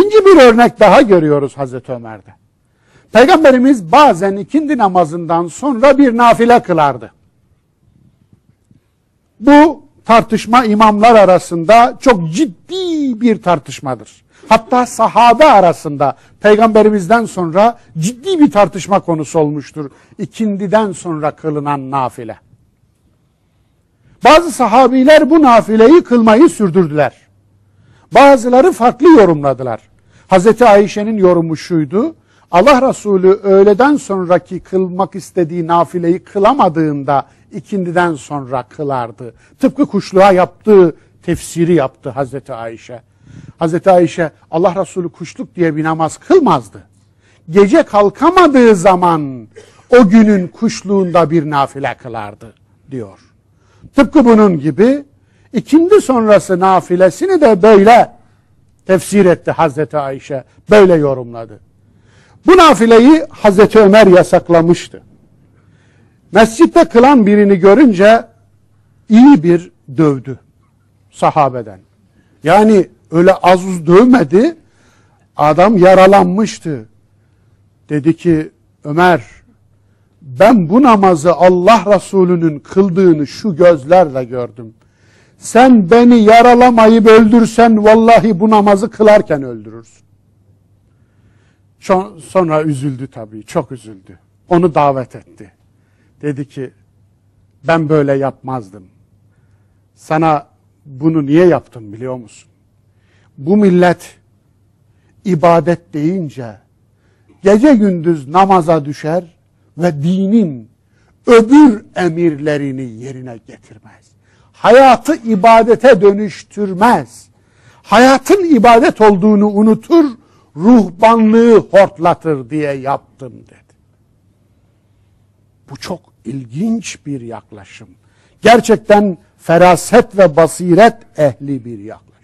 İkinci bir örnek daha görüyoruz Hazreti Ömer'de. Peygamberimiz bazen ikindi namazından sonra bir nafile kılardı. Bu tartışma imamlar arasında çok ciddi bir tartışmadır. Hatta sahabe arasında peygamberimizden sonra ciddi bir tartışma konusu olmuştur. İkindiden sonra kılınan nafile. Bazı sahabiler bu nafileyi kılmayı sürdürdüler. Bazıları farklı yorumladılar. Hazreti Ayşe'nin yorumu şuydu. Allah Resulü öğleden sonraki kılmak istediği nafileyi kılamadığında ikindiden sonra kılardı. Tıpkı kuşluğa yaptığı tefsiri yaptı Hazreti Ayşe. Hazreti Ayşe Allah Resulü kuşluk diye bir namaz kılmazdı. Gece kalkamadığı zaman o günün kuşluğunda bir nafile kılardı diyor. Tıpkı bunun gibi ikindi sonrası nafilesini de böyle tefsir etti Hazreti Ayşe. Böyle yorumladı. Bu nafileyi Hazreti Ömer yasaklamıştı. Mescitte kılan birini görünce iyi bir dövdü sahabeden. Yani öyle az uz dövmedi. Adam yaralanmıştı. Dedi ki Ömer ben bu namazı Allah Resulü'nün kıldığını şu gözlerle gördüm. Sen beni yaralamayıp öldürsen vallahi bu namazı kılarken öldürürsün. Sonra üzüldü tabii, çok üzüldü. Onu davet etti. Dedi ki, ben böyle yapmazdım. Sana bunu niye yaptım biliyor musun? Bu millet ibadet deyince gece gündüz namaza düşer ve dinin öbür emirlerini yerine getirmez. Hayatı ibadete dönüştürmez. Hayatın ibadet olduğunu unutur, ruhbanlığı hortlatır diye yaptım dedi. Bu çok ilginç bir yaklaşım. Gerçekten feraset ve basiret ehli bir yaklaşım.